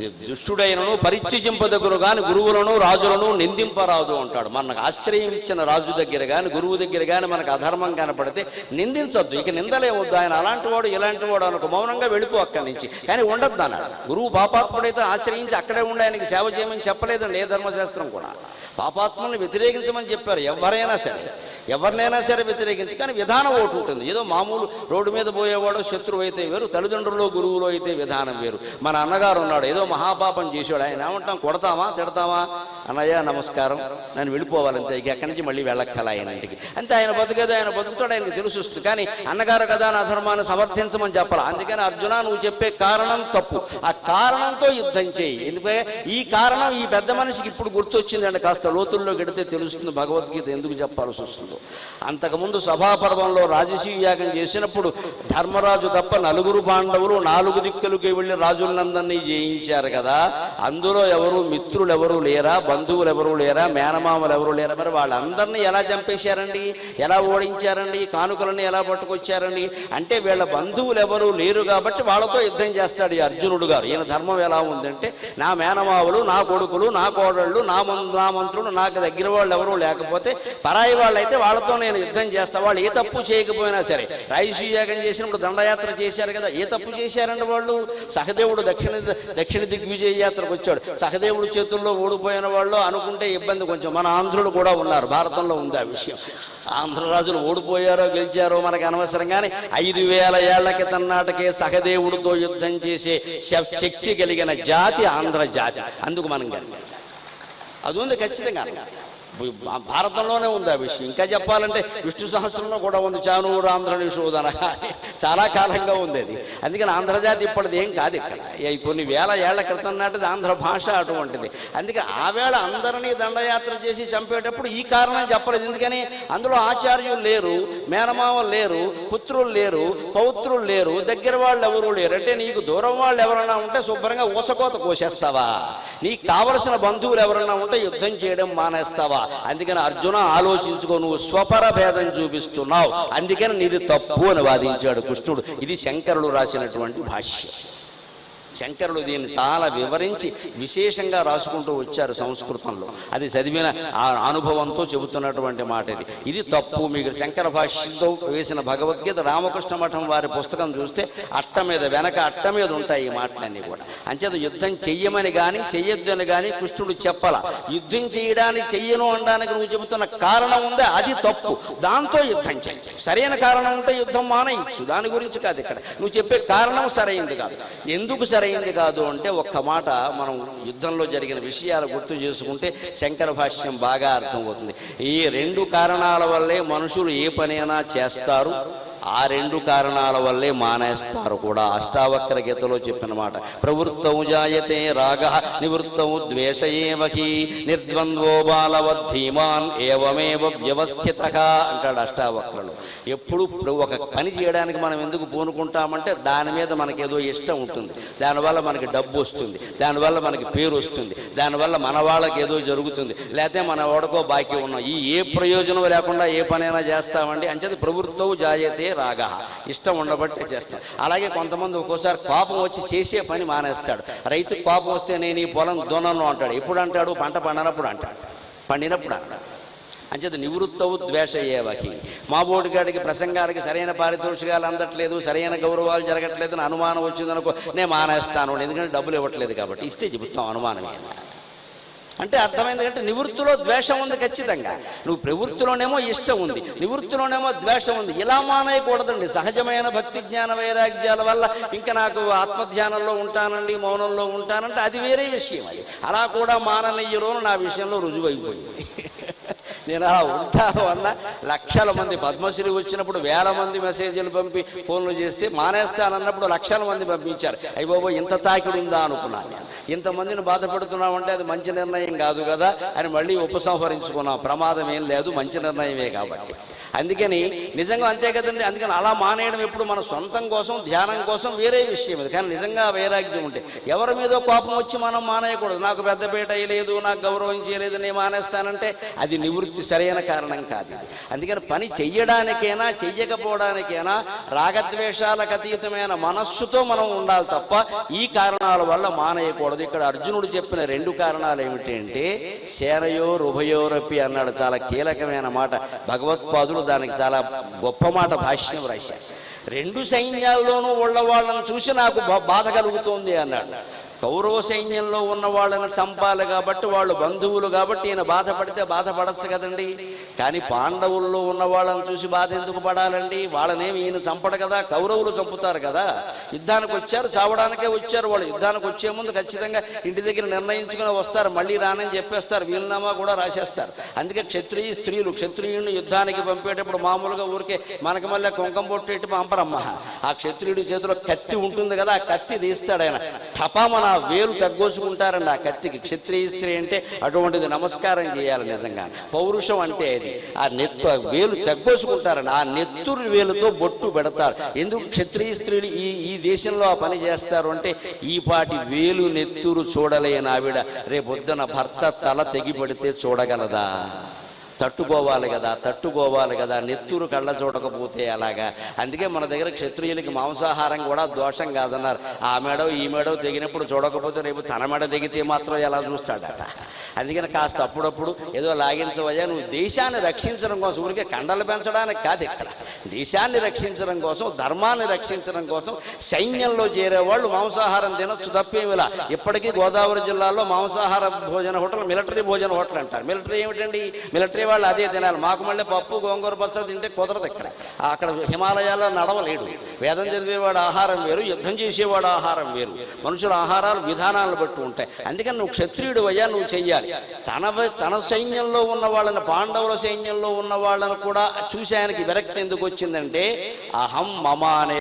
దుష్టుడైనను పరిత్యజింపదగును గాని గురువులను రాజులను నిందింపరాదు అంటాడు. మనకు ఆశ్రయం ఇచ్చిన రాజు దగ్గర కానీ గురువు దగ్గర కానీ మనకు అధర్మం కనపడితే నిందించొద్దు. ఇక నిందలేవద్దు ఆయన అలాంటి వాడు ఇలాంటి వాడు అనుకో మౌనంగా వెళ్ళిపో అక్కడి నుంచి. కానీ ఉండొద్దు అన్నాడు. గురువు పాపాత్ముడైతే ఆశ్రయించి అక్కడే ఉండి ఆయనకి సేవ చేయమని చెప్పలేదండి ఏ ధర్మశాస్త్రం కూడా. పాపాత్మల్ని వ్యతిరేకించమని చెప్పారు. ఎవరైనా సరే. ఎవరినైనా సరే వ్యతిరేకించి కానీ విధానం ఒకటి ఉంటుంది. ఏదో మామూలు రోడ్డు మీద పోయేవాడు శత్రువు అయితే వేరు తల్లిదండ్రులు గురువులో అయితే విధానం వేరు. మన అన్నగారు ఉన్నాడు ఏదో మహాపాపం చేసాడు ఆయన ఏమంటాం కొడతామా తిడతామా? అన్నయ్య నమస్కారం. నేను వెళ్ళిపోవాలంతే ఇక ఎక్కడి నుంచి మళ్ళీ వెళ్ళక్కల ఆయన ఇంటికి. అంతే ఆయన బతుకేదో ఆయన బతుకుతాడు ఆయనకి తెలుసుస్తుంది. కానీ అన్నగారు కదా నా ధర్మాన్ని సమర్థించమని చెప్పాలి. అందుకని అర్జున నువ్వు చెప్పే కారణం తప్పు. ఆ కారణంతో యుద్ధం చేయి. ఎందుకంటే ఈ కారణం ఈ పెద్ద మనిషికి ఇప్పుడు గుర్తొచ్చిందండి. కాస్త లోతుల్లో గడితే తెలుస్తుంది భగవద్గీత ఎందుకు చెప్పాల్సి వస్తుంది. అంతకుముందు సభాపర్వంలో రాజసీయ యాగం చేసినప్పుడు ధర్మరాజు తప్ప నలుగురు పాండవులు నాలుగు దిక్కులకి వెళ్ళి రాజులందరినీ జయించారు కదా. అందులో ఎవరు మిత్రులు ఎవరు లేరా బంధువులు ఎవరు లేరా మేనమామలు ఎవరు లేరా మరి వాళ్ళందరినీ ఎలా చంపేశారండి? ఎలా ఓడించారండి? కానుకలను ఎలా పట్టుకొచ్చారండి? అంటే వీళ్ళ బంధువులు ఎవరు లేరు కాబట్టి వాళ్ళతో యుద్ధం చేస్తాడు ఈ అర్జునుడు గారు. ఈయన ధర్మం ఎలా ఉందంటే నా మేనమావులు నా కొడుకులు నా కోడళ్ళు నా నా మంత్రులు నాకు దగ్గర వాళ్ళు ఎవరు లేకపోతే పరాయి వాళ్ళు అయితే వాళ్ళతో నేను యుద్ధం చేస్తా. వాళ్ళు ఏ తప్పు చేయకపోయినా సరే. రాయసీ యాగం చేసినప్పుడు దండయాత్ర చేశారు కదా. ఏ తప్పు చేశారండి వాళ్ళు? సహదేవుడు దక్షిణ దక్షిణ దిగ్విజయ యాత్రకు వచ్చాడు. సహదేవుడు చేతుల్లో ఓడిపోయిన వాళ్ళు అనుకుంటే ఇబ్బంది కొంచెం. మన ఆంధ్రులు కూడా ఉన్నారు. భారతంలో ఉంది ఆ విషయం. ఆంధ్రరాజులు ఓడిపోయారో గెలిచారో మనకు అనవసరం. కానీ ఐదు వేల ఏళ్ళ క్రితం నాటకే సహదేవుడితో యుద్ధం చేసే శక్తి కలిగిన జాతి ఆంధ్ర జాతి. అందుకు మనం గెలిచాం అది ఉంది ఖచ్చితంగా. భారతంలోనే ఉంది ఆ విషయం. ఇంకా చెప్పాలంటే విష్ణు సహస్రంలో కూడా ఉంది. చానూరు ఆంధ్ర నిషోధన చాలా కాలంగా ఉంది అది. అందుకని ఆంధ్రజాతి ఇప్పటిది ఏం కాదు ఇక్కడ. కొన్ని వేల ఏళ్ళ క్రితం నాటిది ఆంధ్ర భాష అటువంటిది. అందుకని ఆ వేళ అందరినీ దండయాత్ర చేసి చంపేటప్పుడు ఈ కారణం చెప్పలేదు. ఎందుకని? అందులో ఆచార్యులు లేరు మేనమామ లేరు పుత్రులు లేరు పౌత్రులు లేరు దగ్గర వాళ్ళు ఎవరు లేరు. అంటే నీకు దూరం వాళ్ళు ఎవరైనా ఉంటే శుభ్రంగా ఊసకోత కోసేస్తావా? నీకు కావలసిన బంధువులు ఎవరైనా ఉంటే యుద్ధం చేయడం మానేస్తావా? అందుకని అర్జున ఆలోచించుకో నువ్వు స్వపర భేదం చూపిస్తున్నావు. అందుకని నీది తప్పు అని వాదించాడు కృష్ణుడు. ఇది శంకరుడు రాసినటువంటి భాష్యం. శంకరుడు దీన్ని చాలా వివరించి విశేషంగా రాసుకుంటూ వచ్చారు సంస్కృతంలో. అది చదివిన ఆ అనుభవంతో చెబుతున్నటువంటి మాట ఇది. ఇది తప్పు. మీకు శంకర భాష్యంతో వేసిన భగవద్గీత రామకృష్ణ మఠం వారి పుస్తకం చూస్తే అట్ట మీద వెనక అట్ట మీద ఉంటాయి ఈ మాటలన్నీ కూడా. అంచేత యుద్ధం చెయ్యమని కానీ చెయ్యొద్దని కానీ కృష్ణుడు చెప్పాల. యుద్ధం చేయడానికి చెయ్యను అనడానికి నువ్వు చెబుతున్న కారణం ఉందే? అది తప్పు. దాంతో యుద్ధం చేయి సరైన కారణం ఉంటే యుద్ధం మానేయచ్చు. దాని గురించి కాదు ఇక్కడ. నువ్వు చెప్పే కారణం సరైంది కాదు. ఎందుకు సరైంది కాదు అంటే ఒక్క మాట మనం యుద్ధంలో జరిగిన విషయాలు గుర్తు చేసుకుంటే శంకర భాష్యం బాగా అర్థమవుతుంది ఈ రెండు కారణాల వల్లే మనుషులు ఏ పనైనా చేస్తారు. ఆ రెండు కారణాల వల్లే మానేస్తారు కూడా. అష్టావక్ర గీతలో చెప్పిన మాట. ప్రవృత్తము జాయతే రాగ నివృత్తము ద్వేష ఏవహి నిర్ద్వంద్వో బాలవద్ధీమాన్ ఏవమేవ వ్యవస్థిత అంటాడు అష్టావక్రలు ఎప్పుడు ఒక పని చేయడానికి మనం ఎందుకు పూనుకుంటామంటే దాని మీద మనకి ఏదో ఇష్టం ఉంటుంది. దానివల్ల మనకి డబ్బు వస్తుంది. దానివల్ల మనకి పేరు వస్తుంది. దానివల్ల మన వాళ్ళకి ఏదో జరుగుతుంది. లేకపోతే మన వాడుకో బాకీ ఉన్నాం ఈ ఏ ప్రయోజనం లేకుండా ఏ పనైనా చేస్తామండి. అంచేది ప్రవృత్తవు జాయతే రాగ. ఇష్టం ఉండబట్టే చేస్తాం అలాగే కొంతమంది ఒక్కోసారి కోపం వచ్చి చేసే పని మానేస్తాడు. రైతుకు కోపం వస్తే నేను ఈ పొలం దొనను అంటాడు. ఎప్పుడు అంటాడు? పంట పండనప్పుడు అంటాడు. పండినప్పుడు అంటాడు. అంచేత నివృత్తవు ద్వేష ఏవహి మా బోడిగాడికి ప్రసంగానికి సరైన పారితోషికాలు అందట్లేదు సరైన గౌరవాలు జరగట్లేదు అని అనుమానం వచ్చిందనుకో నేను మానేస్తాను. ఎందుకంటే డబ్బులు ఇవ్వట్లేదు కాబట్టి. ఇస్తే చెబుతాం అనుమానమే. అంటే అర్థమైంది అంటే నివృత్తిలో ద్వేషం ఉంది ఖచ్చితంగా. నువ్వు ప్రవృత్తిలోనేమో ఇష్టం ఉంది నివృత్తిలోనేమో ద్వేషం ఉంది. ఇలా మానేయకూడదండి. సహజమైన భక్తి జ్ఞాన వైరాగ్యాల వల్ల ఇంకా నాకు ఆత్మధ్యానంలో ఉంటానండి మౌనంలో ఉంటానంటే అది వేరే విషయం అది. అలా కూడా మాననీయులోను నా విషయంలో రుజువైపోయింది. నేను అలా ఉంటాను అన్న? లక్షల మంది పద్మశ్రీ వచ్చినప్పుడు వేల మంది మెసేజ్లు పంపి ఫోన్లు చేస్తే మానేస్తానన్నప్పుడు లక్షల మంది పంపించారు. అయ్యి బాబో ఇంత తాకిడు ఉందా అనుకున్నాను నేను ఇంతమందిని బాధపడుతున్నామంటే అది మంచి నిర్ణయం కాదు కదా అని మళ్ళీ ఉపసంహరించుకున్నాం. ప్రమాదం ఏం లేదు మంచి నిర్ణయమే కాబట్టి. అందుకని నిజంగా అంతే కదండి. అందుకని అలా మానేయడం ఎప్పుడు మన సొంతం కోసం ధ్యానం కోసం వేరే విషయం ఇది. కానీ నిజంగా వైరాగ్యం ఉంటే ఎవరి మీదో కోపం వచ్చి మనం మానేయకూడదు. నాకు పెద్దపేట అయ్యలేదు నాకు గౌరవం చేయలేదు నేను మానేస్తానంటే అది నివృత్తి సరైన కారణం కాదు అందుకని పని చెయ్యడానికైనా చెయ్యకపోవడానికైనా రాగద్వేషాలకు అతీతమైన మనస్సుతో మనం ఉండాలి తప్ప ఈ కారణాల వల్ల మానేయకూడదు. ఇక్కడ అర్జునుడు చెప్పిన రెండు కారణాలు ఏమిటి అంటే సేనయోర్ ఉభయోరపి అన్నాడు. చాలా కీలకమైన మాట. భగవత్పాదుడు దానికి చాలా గొప్ప మాట భాష్యం రాశారు. రెండు సైన్యాల్లోనూ ఉన్న వాళ్ళని చూసి నాకు బాధ కలుగుతోంది అన్నాడు. కౌరవ సైన్యంలో ఉన్న వాళ్ళని చంపాలి కాబట్టి వాళ్ళు బంధువులు కాబట్టి ఈయన బాధపడితే బాధపడచ్చు కదండి. కానీ పాండవుల్లో ఉన్న వాళ్ళని చూసి బాధ ఎందుకు పడాలండి? వాళ్ళనేమి ఈయన చంపడు కదా కౌరవులు చంపుతారు కదా. యుద్ధానికి వచ్చారు చావడానికే వచ్చారు వాళ్ళు. యుద్ధానికి వచ్చే ముందు ఖచ్చితంగా ఇంటి దగ్గర నిర్ణయించుకుని వస్తారు మళ్ళీ రానని చెప్పేస్తారు. వీలునామా కూడా రాసేస్తారు. అందుకే క్షత్రియ స్త్రీలు క్షత్రియుడిని యుద్ధానికి పంపేటప్పుడు మామూలుగా ఊరికే మనకి మళ్ళీ కుంకం పొట్టేటి పంపరమ్మ. ఆ క్షత్రియుడి చేతిలో కత్తి ఉంటుంది కదా ఆ కత్తి తీస్తాడు ఆయన. టపామన ఆ వేలు తగ్గోసుకుంటారండి ఆ కత్తికి. క్షత్రియ స్త్రీ అంటే అటువంటిది నమస్కారం చేయాలి నిజంగా. పౌరుషం అంటే అది. ఆ నెత్తు ఆ వేలు తగ్గోసుకుంటారండి. ఆ నెత్తురు వేలుతో బొట్టు పెడతారు. ఎందుకు క్షత్రియ స్త్రీలు ఈ ఈ దేశంలో ఆ పని చేస్తారు అంటే ఈ పాటి వేలు నెత్తురు చూడలేని ఆవిడ రేపొద్దున భర్త తల తెగిపడితే చూడగలదా? తట్టుకోవాలి కదా తట్టుకోవాలి కదా నెత్తురు కళ్ళ చూడకపోతే అలాగా అందుకే మన దగ్గర క్షత్రియులకి మాంసాహారం కూడా దోషం కాదన్నారు. ఆ మేడో ఈ మేడో తెగినప్పుడు చూడకపోతే రేపు తన మెడ తెగితే మాత్రం ఎలా చూస్తాడట? అందుకని కాస్త అప్పుడప్పుడు ఏదో లాగించవయ్యా నువ్వు దేశాన్ని రక్షించడం కోసం ఊరికే కండలు పెంచడానికి కాదు ఇక్కడ. దేశాన్ని రక్షించడం కోసం ధర్మాన్ని రక్షించడం కోసం సైన్యంలో చేరేవాళ్ళు మాంసాహారం తినొచ్చు తప్పేమిలా? ఇప్పటికీ గోదావరి జిల్లాలో మాంసాహార భోజన హోటల్ మిలిటరీ భోజన హోటల్ అంటారు. మిలిటరీ ఏమిటండి? మిలిటరీ వాళ్ళు అదే తినాలి. మాకు మళ్ళీ పప్పు గోంగూర పచ్చ తింటే కుదరదు ఇక్కడ. అక్కడ హిమాలయాల్లో నడవలేడు. వేదం చదివేవాడు ఆహారం వేరు యుద్ధం చేసేవాడు ఆహారం వేరు. మనుషుల ఆహారాలు విధానాలను బట్టి ఉంటాయి. అందుకని నువ్వు క్షత్రియుడు అయ్యా నువ్వు చెయ్యాలి. తన తన సైన్యంలో ఉన్న వాళ్ళని పాండవుల సైన్యంలో ఉన్న వాళ్ళని కూడా చూసి ఆయనకి విరక్తి ఎందుకు వచ్చిందంటే అహం మమ అనే